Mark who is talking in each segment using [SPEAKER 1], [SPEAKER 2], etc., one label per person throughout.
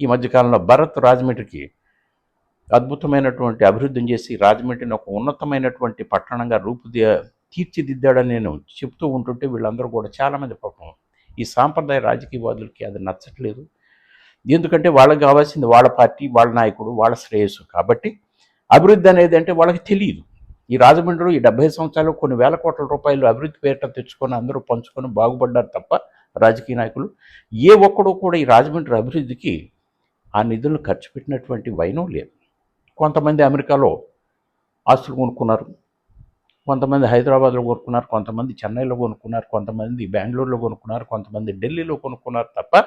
[SPEAKER 1] ఈ మధ్యకాలంలో భరత్ రాజమండ్రికి అద్భుతమైనటువంటి అభివృద్ధిని చేసి రాజమండ్రిని ఒక ఉన్నతమైనటువంటి పట్టణంగా రూపుది తీర్చిదిద్దాడని నేను చెప్తూ ఉంటుంటే వీళ్ళందరూ కూడా చాలామంది పాపం ఈ సాంప్రదాయ రాజకీయవాదులకి అది నచ్చట్లేదు. ఎందుకంటే వాళ్ళకి కావాల్సింది వాళ్ళ పార్టీ వాళ్ళ నాయకుడు వాళ్ళ శ్రేయస్సు. కాబట్టి అభివృద్ధి అనేది అంటే వాళ్ళకి తెలియదు. ఈ రాజమండ్రిలో ఈ డెబ్బై సంవత్సరాలు కొన్ని వేల కోట్ల రూపాయలు అభివృద్ధి పేరిట తెచ్చుకొని అందరూ పంచుకొని బాగుపడ్డారు తప్ప రాజకీయ నాయకులు ఏ ఒక్కడూ కూడా ఈ రాజమండ్రి అభివృద్ధికి ఆ నిధులను ఖర్చు పెట్టినటువంటి వైనం లేదు. కొంతమంది అమెరికాలో ఆస్తులు కొనుక్కున్నారు. కొంతమంది హైదరాబాద్లో కొనుక్కున్నారు. కొంతమంది చెన్నైలో కొనుక్కున్నారు. కొంతమంది బెంగళూరులో కొనుక్కున్నారు. కొంతమంది ఢిల్లీలో కొనుక్కున్నారు తప్ప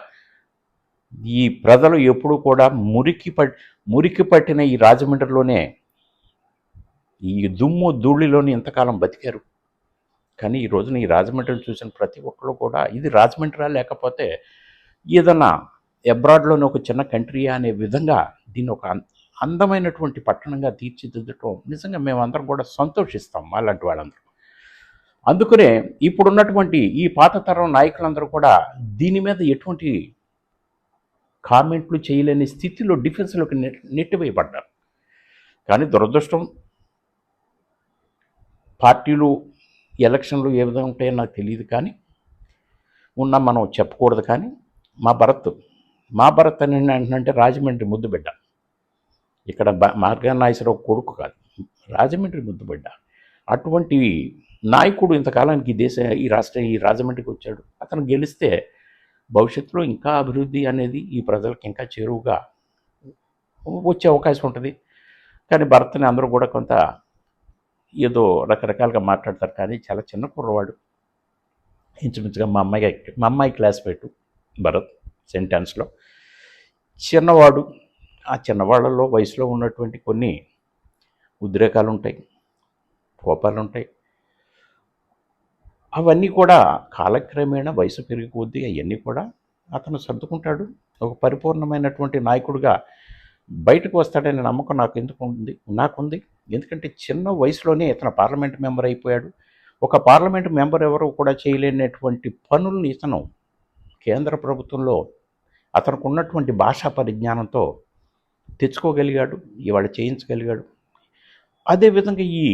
[SPEAKER 1] ఈ ప్రజలు ఎప్పుడూ కూడా మురికి పట్ మురికి పట్టిన ఈ రాజమండ్రిలోనే ఈ దుమ్ము ధూళిలోని ఇంతకాలం బతికారు. కానీ ఈ రోజున ఈ రాజమండ్రిని చూసిన ప్రతి ఒక్కరు కూడా ఇది రాజమండ్రి లేకపోతే ఏదన్నా అబ్రాడ్లోని ఒక చిన్న కంట్రీ అనే విధంగా దీన్ని ఒక అందమైనటువంటి పట్టణంగా తీర్చిదిద్దటం నిజంగా మేమందరం కూడా సంతోషిస్తాం అలాంటి వాళ్ళందరూ. అందుకనే ఇప్పుడున్నటువంటి ఈ పాత తరం నాయకులందరూ కూడా దీని మీద ఎటువంటి కామెంట్లు చేయలేని స్థితిలో డిఫెన్స్లోకి నెట్ నెట్టివేయబడ్డారు. కానీ దురదృష్టం పార్టీలు ఎలక్షన్లు ఏ విధంగా ఉంటాయో నాకు తెలియదు కానీ ఉన్న మనం చెప్పకూడదు కానీ మా భరత్ మా భరత్ అని అంటే రాజమండ్రి ముద్దు బిడ్డ. ఇక్కడ మార్గనాయసరావు కొడుకు కాదు. రాజమండ్రి ముద్దు బిడ్డ. అటువంటి నాయకుడు ఇంతకాలానికి ఈ దేశ ఈ రాష్ట్ర ఈ రాజమండ్రికి వచ్చాడు. అతను గెలిస్తే భవిష్యత్తులో ఇంకా అభివృద్ధి అనేది ఈ ప్రజలకు ఇంకా చేరువుగా వచ్చే అవకాశం ఉంటుంది. కానీ భరత్ని అందరూ కూడా కొంత ఏదో రకరకాలుగా మాట్లాడతారు. కానీ చాలా చిన్న కుర్రవాడు. ఇంచుమించుగా మా అమ్మాయి మా అమ్మాయి క్లాస్ పెట్టు భరత్. సెంటెన్స్లో. చిన్నవాడు ఆ చిన్నవాళ్ళలో వయసులో ఉన్నటువంటి కొన్ని ఉద్రేకాలు ఉంటాయి కోపాలు ఉంటాయి అవన్నీ కూడా కాలక్రమేణా వయసు పెరిగి కొద్దీ అవన్నీ కూడా అతను సర్దుకుంటాడు. ఒక పరిపూర్ణమైనటువంటి నాయకుడిగా బయటకు వస్తాడనే నమ్మకం నాకు ఎందుకు ఉంది? నాకుంది. ఎందుకంటే చిన్న వయసులోనే ఇతను పార్లమెంట్ మెంబర్ అయిపోయాడు. ఒక పార్లమెంట్ మెంబర్ ఎవరు కూడా చేయలేనటువంటి పనులను ఇతను కేంద్ర ప్రభుత్వంలో అతనికి ఉన్నటువంటి భాషా పరిజ్ఞానంతో తెచ్చుకోగలిగాడు ఇవాళ చేయించగలిగాడు. అదేవిధంగా ఈ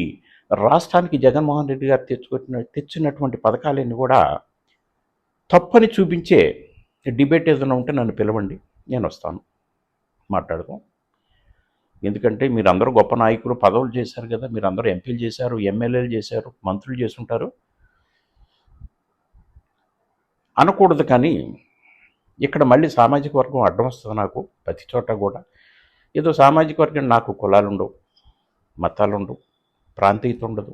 [SPEAKER 1] రాష్ట్రానికి జగన్మోహన్ రెడ్డి గారు తెచ్చుకొచ్చిన తెచ్చినటువంటి పథకాలన్నీ కూడా తప్పని చూపించే డిబేట్ ఏదైనా ఉంటే నన్ను పిలవండి నేను వస్తాను మాట్లాడదాం. ఎందుకంటే మీరు అందరూ గొప్ప నాయకులు పదవులు చేశారు కదా మీరు అందరూ ఎంపీలు చేశారు ఎమ్మెల్యేలు చేశారు మంత్రులు చేసుంటారు అనకూడదు కానీ ఇక్కడ మళ్ళీ సామాజిక వర్గం అడ్డం వస్తుంది నాకు ప్రతి చోట కూడా. ఏదో సామాజిక వర్గం నాకు కులాలు ఉండవు మతాలు ఉండవు ప్రాంతీయత ఉండదు.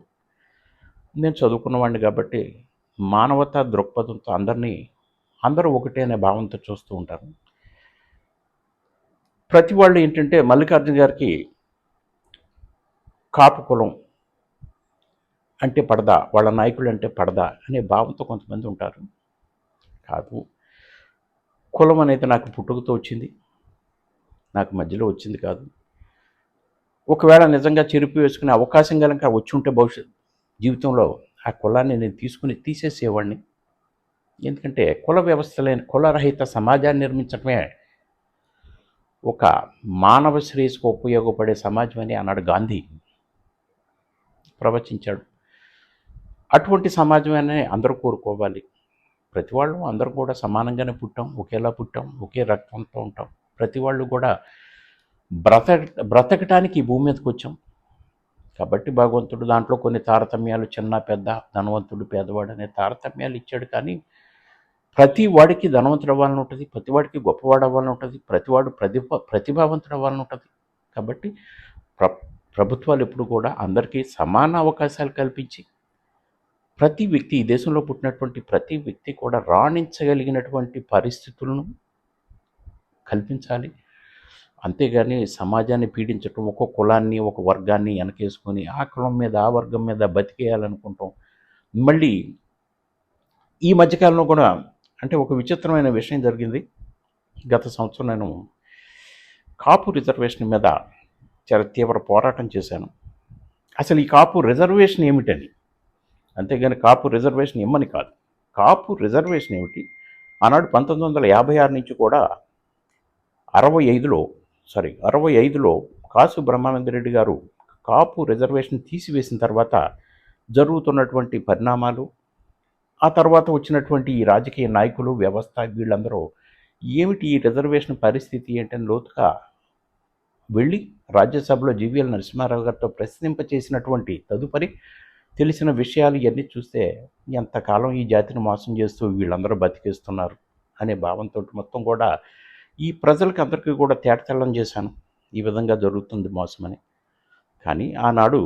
[SPEAKER 1] నేను చదువుకున్నవాడిని కాబట్టి మానవతా దృక్పథంతో అందరినీ అందరూ ఒకటే అనే భావంతో చూస్తూ ఉంటారు. ప్రతి వాళ్ళు ఏంటంటే మల్లికార్జున గారికి కాపు కులం అంటే పడదా వాళ్ళ నాయకులు అంటే పడదా అనే భావంతో కొంతమంది ఉంటారు. కాదు. కులం అనేది నాకు పుట్టుకతో వచ్చింది. నాకు మధ్యలో వచ్చింది కాదు. ఒకవేళ నిజంగా చెరిపి వేసుకునే అవకాశం కనుక వచ్చి ఉంటే భవిష్యత్ జీవితంలో ఆ కులాన్ని నేను తీసుకుని తీసేసేవాడిని. ఎందుకంటే కుల వ్యవస్థ లేని కులరహిత సమాజాన్ని నిర్మించడమే ఒక మానవ శ్రేయస్కు ఉపయోగపడే సమాజం అని అన్నాడు గాంధీ. ప్రవచించాడు. అటువంటి సమాజమనే అందరూ కోరుకోవాలి. ప్రతి వాళ్ళు అందరూ కూడా సమానంగానే పుట్టాం ఒకేలా పుట్టాం ఒకే రక్తంతో ఉంటాం. ప్రతి వాళ్ళు కూడా బ్రతక బ్రతకటానికి ఈ భూమి మీదకి వచ్చాం. కాబట్టి భగవంతుడు దాంట్లో కొన్ని తారతమ్యాలు చిన్న పెద్ద ధనవంతుడు పేదవాడు అనే తారతమ్యాలు ఇచ్చాడు కానీ ప్రతి వాడికి ధనవంతుడు అవ్వాలని ఉంటుంది ప్రతి వాడికి గొప్పవాడు అవ్వాలని ఉంటుంది ప్రతివాడు ప్రతిభ ప్రతిభావంతుడు అవ్వాలని ఉంటుంది. కాబట్టి ప్ర ప్రభుత్వాలు ఎప్పుడు కూడా అందరికీ సమాన అవకాశాలు కల్పించి ప్రతి వ్యక్తి ఈ దేశంలో పుట్టినటువంటి ప్రతి వ్యక్తి కూడా రాణించగలిగినటువంటి పరిస్థితులను కల్పించాలి. అంతేగాని సమాజాన్ని పీడించటం ఒక కులాన్ని ఒక వర్గాన్ని వెనకేసుకొని ఆ కులం మీద ఆ వర్గం మీద బతికేయాలనుకుంటాం. మళ్ళీ ఈ మధ్యకాలంలో కూడా అంటే ఒక విచిత్రమైన విషయం జరిగింది. గత సంవత్సరం నేను కాపు రిజర్వేషన్ మీద చాలా తీవ్ర పోరాటం చేశాను. అసలు ఈ కాపు రిజర్వేషన్ ఏమిటని? అంతేగాని కాపు రిజర్వేషన్ ఇమ్మని కాదు. కాపు రిజర్వేషన్ ఏమిటి? ఆనాడు పంతొమ్మిది వందల యాభై ఆరు నుంచి కూడా అరవై ఐదులో సారీ అరవై ఐదులో కాసు బ్రహ్మానందరెడ్డి గారు కాపు రిజర్వేషన్ తీసివేసిన తర్వాత జరుగుతున్నటువంటి పరిణామాలు ఆ తర్వాత వచ్చినటువంటి ఈ రాజకీయ నాయకులు వ్యవస్థ వీళ్ళందరూ ఏమిటి ఈ రిజర్వేషన్ పరిస్థితి ఏంటని లోతుగా వెళ్ళి రాజ్యసభలో జీవీఎల్ నరసింహారావు గారితో ప్రశ్నింపచేసినటువంటి తదుపరి తెలిసిన విషయాలు ఇవన్నీ చూస్తే ఎంతకాలం ఈ జాతిని మోసం చేస్తూ వీళ్ళందరూ బతికేస్తున్నారు అనే భావంతో మొత్తం కూడా ఈ ప్రజలకి అందరికీ కూడా తేటతెల్లం చేశాను. ఈ విధంగా జరుగుతుంది మోసమని. కానీ ఆనాడు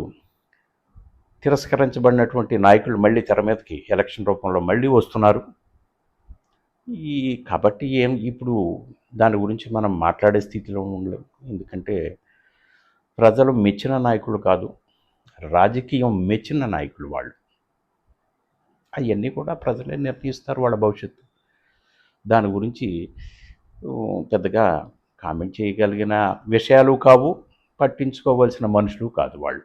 [SPEAKER 1] తిరస్కరించబడినటువంటి నాయకులు మళ్ళీ తెర మీదకి ఎలక్షన్ రూపంలో మళ్ళీ వస్తున్నారు. ఈ కాబట్టి ఏం ఇప్పుడు దాని గురించి మనం మాట్లాడే స్థితిలో ఉండలేం. ఎందుకంటే ప్రజలు మెచ్చిన నాయకులు కాదు. రాజకీయం మెచ్చిన నాయకులు వాళ్ళు. అవన్నీ కూడా ప్రజలే నిర్ణయిస్తారు వాళ్ళ భవిష్యత్తు. దాని గురించి పెద్దగా కామెంట్ చేయగలిగిన విషయాలు కావు పట్టించుకోవాల్సిన మనుషులు కాదు వాళ్ళు.